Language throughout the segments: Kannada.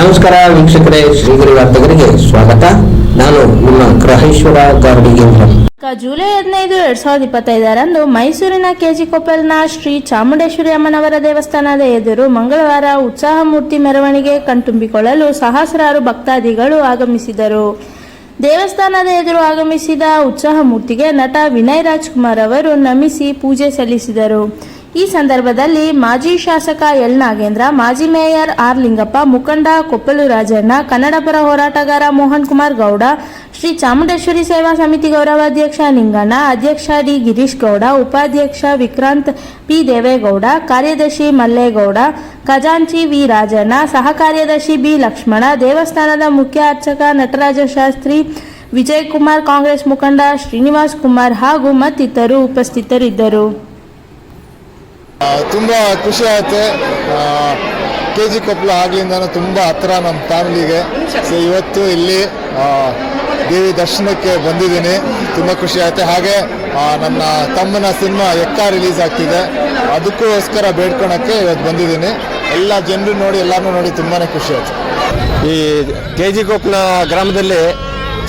ನಮಸ್ಕಾರ ವೀಕ್ಷಕರೇ, ಶ್ರೀಗಿರಿ ವಾರ್ತೆಗರಿಗೆ ಸ್ವಾಗತ. ನಾನು ನಿಮ್ಮ ಗ್ರಹೇಶ್ವರ ಗಾರ್ಡಿಗೇಂದ್ರ ಜುಲೈ ಹದಿನೈದು ಎರಡ್ ಸಾವಿರದ ಇಪ್ಪತ್ತೈದರಂದು ಮೈಸೂರಿನ ಕೆಜಿ ಕೊಪ್ಪಲ್ನ ಶ್ರೀ ಚಾಮುಂಡೇಶ್ವರಿ ಅಮ್ಮನವರ ದೇವಸ್ಥಾನದ ಎದುರು ಮಂಗಳವಾರ ಉತ್ಸಾಹ ಮೂರ್ತಿ ಮೆರವಣಿಗೆ ಕಣ್ತುಂಬಿಕೊಳ್ಳಲು ಸಹಸ್ರಾರು ಭಕ್ತಾದಿಗಳು ಆಗಮಿಸಿದರು. ದೇವಸ್ಥಾನದ ಎದುರು ಆಗಮಿಸಿದ ಉತ್ಸಾಹ ಮೂರ್ತಿಗೆ ನಟ ವಿನಯ್ ರಾಜ್ಕುಮಾರ್ ಅವರು ನಮಿಸಿ ಪೂಜೆ ಸಲ್ಲಿಸಿದರು. ಈ ಸಂದರ್ಭದಲ್ಲಿ ಮಾಜಿ ಶಾಸಕ ಎಲ್ ನಾಗೇಂದ್ರ, ಮಾಜಿ ಮೇಯರ್ ಆರ್ ಲಿಂಗಪ್ಪ, ಮುಖಂಡ ಕೊಪ್ಪಲು ರಾಜಣ್ಣ, ಕನ್ನಡಪರ ಹೋರಾಟಗಾರ ಮೋಹನ್ ಕುಮಾರ್ ಗೌಡ, ಶ್ರೀ ಚಾಮುಂಡೇಶ್ವರಿ ಸೇವಾ ಸಮಿತಿ ಗೌರವಾಧ್ಯಕ್ಷ ನಿಂಗಣ್ಣ, ಅಧ್ಯಕ್ಷ ಡಿ ಗಿರೀಶ್ ಗೌಡ, ಉಪಾಧ್ಯಕ್ಷ ವಿಕ್ರಾಂತ್ ಪಿ ದೇವೇಗೌಡ, ಕಾರ್ಯದರ್ಶಿ ಮಲ್ಲೇಗೌಡ, ಖಜಾಂಚಿ ವಿ ರಾಜಣ್ಣ ಸಹ ಕಾರ್ಯದರ್ಶಿ ಬಿ ಲಕ್ಷ್ಮಣ, ದೇವಸ್ಥಾನದ ಮುಖ್ಯ ಅರ್ಚಕ ನಟರಾಜ ಶಾಸ್ತ್ರಿ, ವಿಜಯ್ ಕುಮಾರ್ ಕಾಂಗ್ರೆಸ್ ಮುಖಂಡ ಶ್ರೀನಿವಾಸ್ ಕುಮಾರ್ ಹಾಗೂ ಮತ್ತಿತರರು ಉಪಸ್ಥಿತರಿದ್ದರು. ತುಂಬ ಖುಷಿ ಆಯ್ತು. ಕೆ ಜಿ ಕೊಪ್ಪಳ ಆಗ್ಲಿಂದ ತುಂಬ ಹತ್ರ ನಮ್ಮ ಫ್ಯಾಮಿಲಿಗೆ. ಸೊ ಇವತ್ತು ಇಲ್ಲಿ ದೇವಿ ದರ್ಶನಕ್ಕೆ ಬಂದಿದ್ದೀನಿ. ತುಂಬ ಖುಷಿ ಆಗುತ್ತೆ ಹಾಗೆ ನನ್ನ ತಮ್ಮನ ಸಿನಿಮಾ ಎಕ್ಕ ರಿಲೀಸ್ ಆಗ್ತಿದೆ. ಅದಕ್ಕೋಸ್ಕರ ಬೇಡ್ಕೊಳಕ್ಕೆ ಇವತ್ತು ಬಂದಿದ್ದೀನಿ. ಎಲ್ಲ ಜನರು ನೋಡಿ ಎಲ್ಲರೂ ನೋಡಿ ತುಂಬಾ ಖುಷಿ ಆಯ್ತು. ಈ ಕೆ ಜಿ ಕೊಪ್ಪಳ ಗ್ರಾಮದಲ್ಲಿ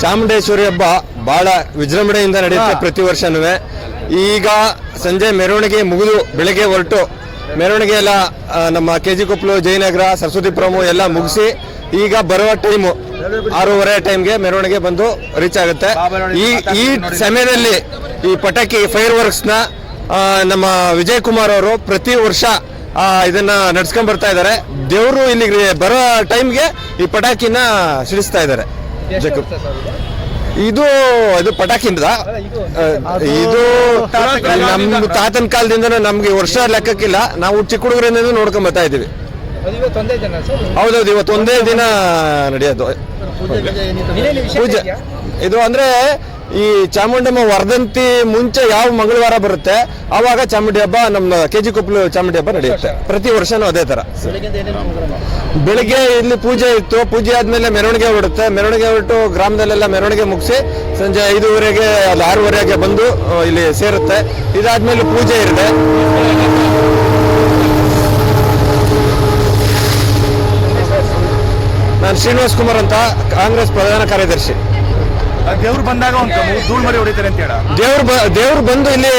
ಚಾಮುಂಡೇಶ್ವರಿ ಹಬ್ಬ ಬಹಳ ವಿಜೃಂಭಣೆಯಿಂದ ನಡೆಯುತ್ತೆ ಪ್ರತಿ ವರ್ಷನೂ. ಈಗ ಸಂಜೆ ಮೆರವಣಿಗೆ ಮುಗಿದು ಬೆಳಗ್ಗೆ ಹೊರಟು ಮೆರವಣಿಗೆ ಎಲ್ಲ ನಮ್ಮ ಕೆ ಜಿ ಕೊಪ್ಪಲು ಜಯನಗರ ಸರಸ್ವತಿಪುರಮು ಎಲ್ಲ ಮುಗಿಸಿ ಈಗ ಬರುವ ಟೈಮು ಆರೂವರೆ ಟೈಮ್ಗೆ ಮೆರವಣಿಗೆ ಬಂದು ರೀಚ್ ಆಗುತ್ತೆ. ಈ ಈ ಸಮಯದಲ್ಲಿ ಈ ಪಟಾಕಿ ಫೈರ್ ವರ್ಕ್ಸ್ನ ನಮ್ಮ ವಿಜಯ್ ಕುಮಾರ್ ಅವರು ಪ್ರತಿ ವರ್ಷ ಇದನ್ನ ನಡ್ಸ್ಕೊಂಡ್ ಬರ್ತಾ ಇದ್ದಾರೆ. ದೇವರು ಇಲ್ಲಿಗೆ ಬರೋ ಟೈಮ್ಗೆ ಈ ಪಟಾಕಿನ ಸಿಡಿಸ್ತಾ ಇದ್ದಾರೆ. ಇದು ಇದು ಪಟಾಕಿಂದ. ಇದು ನಮ್ಮ ತಾತನ ಕಾಲದಿಂದ. ನಮ್ಗೆ ವರ್ಷ ಲೆಕ್ಕಕ್ಕಿಲ್ಲ. ನಾವು ಚಿಕ್ಕ ಹುಡುಗರಿಂದ ನೋಡ್ಕೊಂಡ್ ಬರ್ತಾ ಇದೀವಿ ಹೌದೌದು ಇವತ್ತು ಒಂದೇ ದಿನ ನಡೆಯೋದು. ಪೂಜೆ. ಇದು ಅಂದ್ರೆ ಈ ಚಾಮುಂಡಮ್ಮ ವರ್ಧಂತಿ ಮುಂಚೆ ಯಾವ ಮಂಗಳವಾರ ಬರುತ್ತೆ ಆವಾಗ ಚಾಮುಂಡಿ ಹಬ್ಬ ನಮ್ಮ ಕೆ ಜಿ ಕೊಪ್ಪಲು ಚಾಮುಂಡಿ ಹಬ್ಬ ನಡೆಯುತ್ತೆ. ಪ್ರತಿ ವರ್ಷನೂ ಅದೇ ತರ. ಬೆಳಿಗ್ಗೆ ಇಲ್ಲಿ ಪೂಜೆ ಇತ್ತು, ಪೂಜೆ ಆದ್ಮೇಲೆ ಮೆರವಣಿಗೆ ಹೊರಡುತ್ತೆ. ಮೆರವಣಿಗೆ ಹೊರಟು ಗ್ರಾಮದಲ್ಲೆಲ್ಲ ಮೆರವಣಿಗೆ ಮುಗಿಸಿ ಸಂಜೆ ಐದೂವರೆಗೆ ಅಲ್ಲಿ ಆರೂವರೆಗೆ ಬಂದು ಇಲ್ಲಿ ಸೇರುತ್ತೆ. ಇದಾದ್ಮೇಲೆ ಪೂಜೆ ಇರುತ್ತೆ. ನಾನು ಶ್ರೀನಿವಾಸ್ ಕುಮಾರ್ ಅಂತ ಕಾಂಗ್ರೆಸ್ ಪ್ರಧಾನ ಕಾರ್ಯದರ್ಶಿ. ದೇವ್ರು ಬಂದಾಗ ಒಂದು ಧೂಳು ಮರಿ ಹೊಡಿತಾರೆ ಅಂತ ಹೇಳ. ದೇವ್ರು ಬ- ದೇವ್ರು ಬಂದು ಇಲ್ಲಿ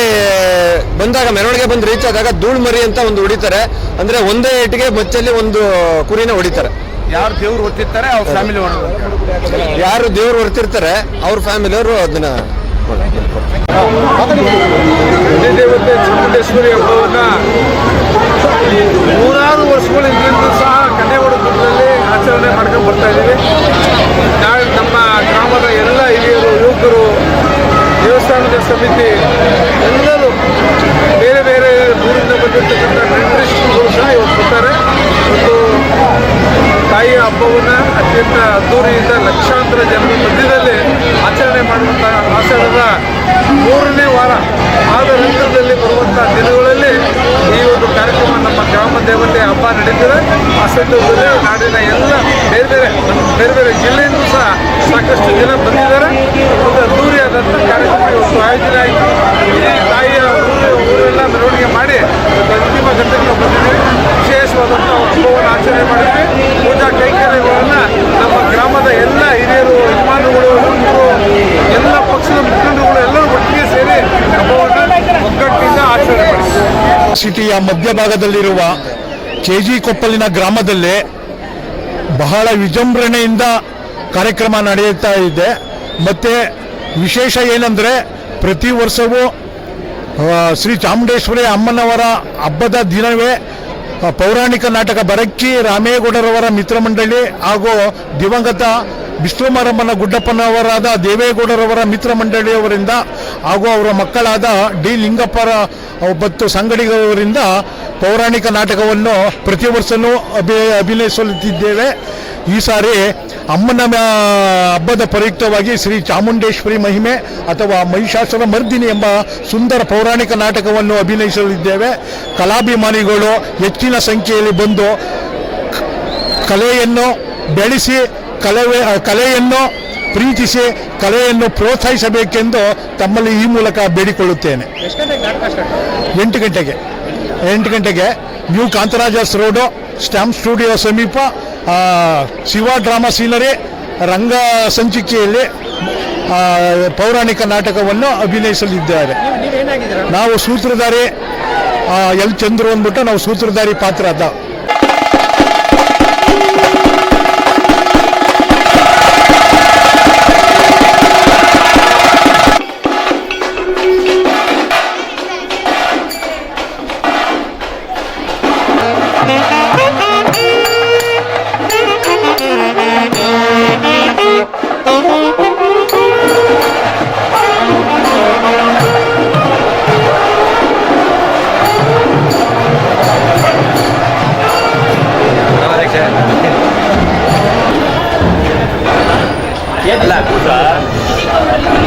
ಬಂದಾಗ ಮೆರವಣಿಗೆ ಬಂದು ರೀಚ್ ಆದಾಗ ಧೂಳು ಮರಿ ಅಂತ ಒಂದು ಹೊಡಿತಾರೆ. ಅಂದ್ರೆ ಒಂದೇ ಏಟಿಗೆ ಮಚ್ಚಲ್ಲಿ ಒಂದು ಕುರಿನ ಹೊಡಿತಾರೆ. ಯಾರು ದೇವ್ರು ಹೊತ್ತಿರ್ತಾರೆ ಅವ್ರ ಫ್ಯಾಮಿಲಿ ಯಾರು ದೇವ್ರು ಹೊರ್ತಿರ್ತಾರೆ ಅವ್ರ ಫ್ಯಾಮಿಲಿಯವರು ಅದನ್ನ ದೇವತೆ ಚಾಮುಂಡೇಶ್ವರಿ ಹಬ್ಬವನ್ನ ನೂರಾರು ವರ್ಷಗಳಿಂದ ಸಹ ಕನ್ಯಾಗುಡದಲ್ಲಿ ಆಚರಣೆ ಮಾಡ್ಕೊಂಡು ಬರ್ತಾ ಇದ್ದೀವಿ ನಾಳೆ ನಮ್ಮ ಗ್ರಾಮದ ಎಲ್ಲ ಯುವಕರು ದೇವಸ್ಥಾನದ ಸಮಿತಿ ಎಲ್ಲರೂ ಬೇರೆ ಬೇರೆ ಊರಿಂದ ಬಂದಿರತಕ್ಕಂಥ ನೆಂಟರಿಸ್ಟುಗಳು ಸಹ ಇವತ್ತು ಬರ್ತಾರೆ. ಮತ್ತು ತಾಯಿಯ ಹಬ್ಬವನ್ನು ಅತ್ಯಂತ ಅದ್ದೂರಿಯಿಂದ ಲಕ್ಷಾಂತರ ಜನರ ಮಧ್ಯದಲ್ಲಿ ಆಚರಣೆ ಮಾಡುವಂಥ ಆಚರಣದ ಮೂರನೇ ವಾರ ಆದ ನಂತರದಲ್ಲಿ ಬರುವಂಥ ದಿನಗಳಲ್ಲಿ ಈ ಒಂದು ಕಾರ್ಯಕ್ರಮ ನಮ್ಮ ಗ್ರಾಮ ದೇವತೆ ಹಬ್ಬ ನಡೀತದೆ. ಆ ಸಂದರ್ಭದಲ್ಲಿ ನಾಡಿನ ಎಲ್ಲ ಬೇರೆ ಬೇರೆ ಬೇರೆ ಬೇರೆ ಜಿಲ್ಲೆಯಿಂದ ಸಹ ಸಾಕಷ್ಟು ಜನ ಬಂದಿದ್ದಾರೆ. ಒಂದು ಅದ್ದೂರಿಯಾದಂಥ ಕಾರ್ಯಕ್ರಮ ಇವತ್ತು ಆಯೋಜನೆ ಆಯಿತು ಈ ತಾಯಿಯ ಊರು ಊರೆಲ್ಲ ಮೆರವಣಿಗೆ ಮಾಡಿ ಇವತ್ತು ಅಂತಿಮ ಘಟ್ಟಕ್ಕೆ ನಾವು ಬಂದಿದ್ದೀವಿ ವಿಶೇಷವಾದಂಥ ಹಬ್ಬವನ್ನು ಆಚರಣೆ ಮಾಡಿದ್ವಿ ಪೂಜಾ ಕೈಂಕರ್ಯಗಳನ್ನು ನಮ್ಮ ಗ್ರಾಮದ ಎಲ್ಲ ಹಿರಿಯರು ಯಜಮಾನರುಗಳು ಯುವಕರು ಎಲ್ಲ ಪಕ್ಷದ ಮುಖಂಡರುಗಳು ಎಲ್ಲರೂ ಒಟ್ಟಿಗೆ ಸೇರಿ ಹಬ್ಬವನ್ನು ಒಗ್ಗಟ್ಟಿನಿಂದ ಆಚರಣೆ ಮಾಡಿದ್ವಿ ಸಿಟಿಯ ಮಧ್ಯಭಾಗದಲ್ಲಿರುವ ಜಿ ಕೊಪ್ಪಲಿನ ಗ್ರಾಮದಲ್ಲಿ ಬಹಳ ವಿಜೃಂಭಣೆಯಿಂದ ಕಾರ್ಯಕ್ರಮ ನಡೆಯುತ್ತಾ ಇದೆ. ಮತ್ತು ವಿಶೇಷ ಏನಂದರೆ ಪ್ರತಿ ವರ್ಷವೂ ಶ್ರೀ ಚಾಮುಂಡೇಶ್ವರಿ ಅಮ್ಮನವರ ಹಬ್ಬದ ದಿನವೇ ಪೌರಾಣಿಕ ನಾಟಕ ಬರಕ್ಕಿ ರಾಮೇಗೌಡರವರ ಮಿತ್ರಮಂಡಳಿ ಹಾಗೂ ದಿವಂಗತ ವಿಷ್ಣುಮಾರಮ್ಮನ ಗುಡ್ಡಪ್ಪನವರಾದ ದೇವೇಗೌಡರವರ ಮಿತ್ರ ಮಂಡಳಿಯವರಿಂದ ಹಾಗೂ ಅವರ ಮಕ್ಕಳಾದ ಡಿ ಲಿಂಗಪ್ಪರ ಮತ್ತು ಸಂಗಡಿಗರವರಿಂದ ಪೌರಾಣಿಕ ನಾಟಕವನ್ನು ಪ್ರತಿ ವರ್ಷವೂ ಅಭಿ ಅಭಿನಯಿಸುತ್ತಿದ್ದೇವೆ ಈ ಸಾರಿ ಅಮ್ಮನ ಹಬ್ಬದ ಪ್ರಯುಕ್ತವಾಗಿ ಶ್ರೀ ಚಾಮುಂಡೇಶ್ವರಿ ಮಹಿಮೆ ಅಥವಾ ಮಹಿಷಾಸುರ ಮರ್ದಿನಿ ಎಂಬ ಸುಂದರ ಪೌರಾಣಿಕ ನಾಟಕವನ್ನು ಅಭಿನಯಿಸಲಿದ್ದೇವೆ. ಕಲಾಭಿಮಾನಿಗಳು ಹೆಚ್ಚಿನ ಸಂಖ್ಯೆಯಲ್ಲಿ ಬಂದು ಕಲೆಯನ್ನು ಬೆಳೆಸಿ ಕಲೆ ಕಲೆಯನ್ನು ಪ್ರೀತಿಸಿ ಕಲೆಯನ್ನು ಪ್ರೋತ್ಸಾಹಿಸಬೇಕೆಂದು ತಮ್ಮಲ್ಲಿ ಈ ಮೂಲಕ ಬೇಡಿಕೊಳ್ಳುತ್ತೇನೆ. ಎಂಟು ಗಂಟೆಗೆ. ಎಂಟು ಗಂಟೆಗೆ. New Kantharaj's road stamp studio ಸಮೀಪ ಶಿವ ಡ್ರಾಮಾ ಸೀನರಿ ರಂಗ ಸಂಚಿಕೆಯಲ್ಲಿ ಪೌರಾಣಿಕ ನಾಟಕವನ್ನು ಅಭಿನಯಿಸಲಿದ್ದಾರೆ. ನಾವು ಸೂತ್ರಧಾರಿ ಎಲ್ ಚಂದ್ರು ಅಂದ್ಬಿಟ್ಟು ನಾವು ಸೂತ್ರಧಾರಿ ಪಾತ್ರ ಅದ.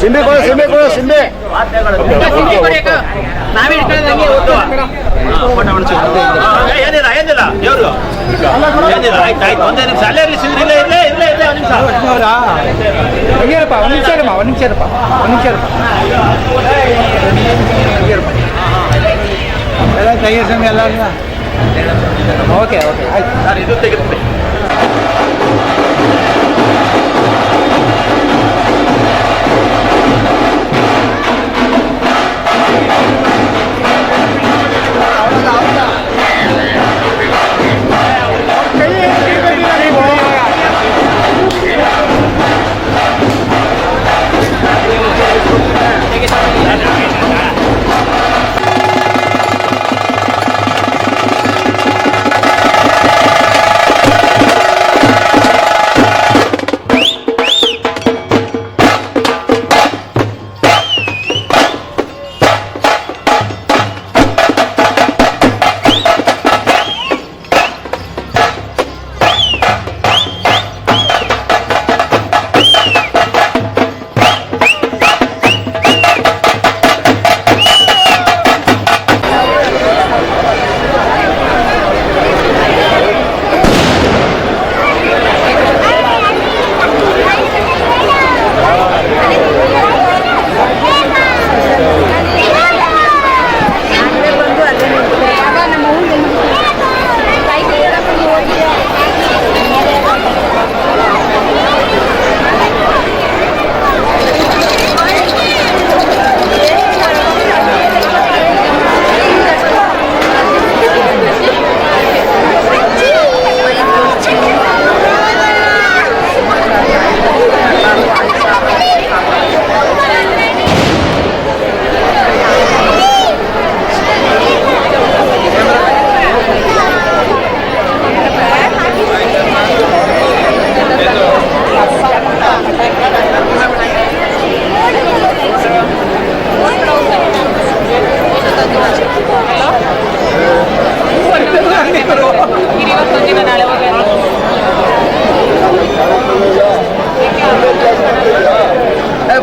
ಸಿಂಬೆ ಕೊಡು ಸಿಂಬೆ ಕೊಡು ಸಿಂಬೆ ಆಯ್ತು ಆಯ್ತು ಒಂದೇ ಇಲ್ಲೇ ಒಂದು ನಿಮಿಷ ಹಂಗೇನಪ್ಪ ಒಂದು ನಿಮಿಷ ಒಂದು ನಿಮಿಷ ಇರಪ್ಪ ಒಂದು ನಿಮಿಷ ಇರಪ್ಪ ಎಲ್ಲ ಎಲ್ಲ ಓಕೆ ಓಕೆ ಆಯ್ತು ಸರ್ ಇದು ತೆಗೆದುಬಿಡಿ.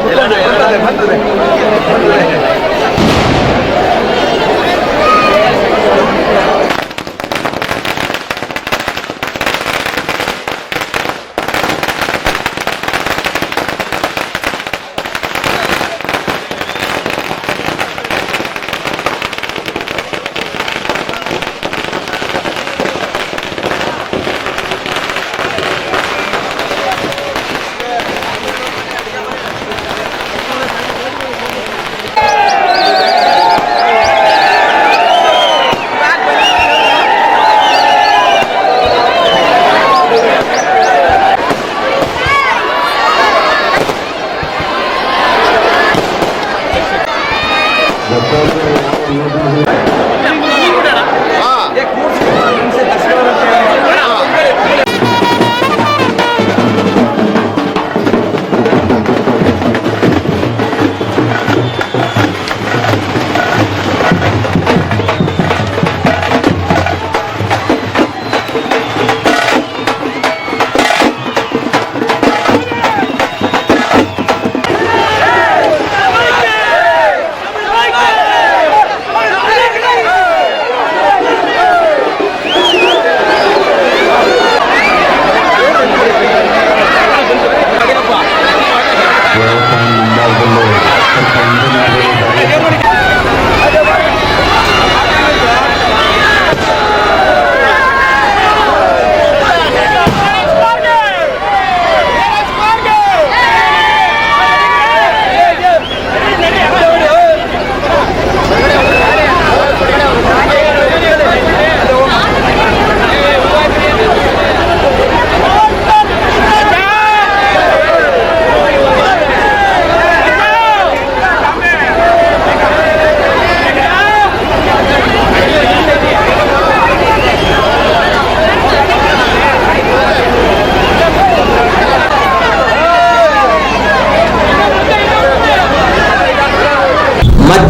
ಬಂದಿದೆ ಬಂದಿದೆ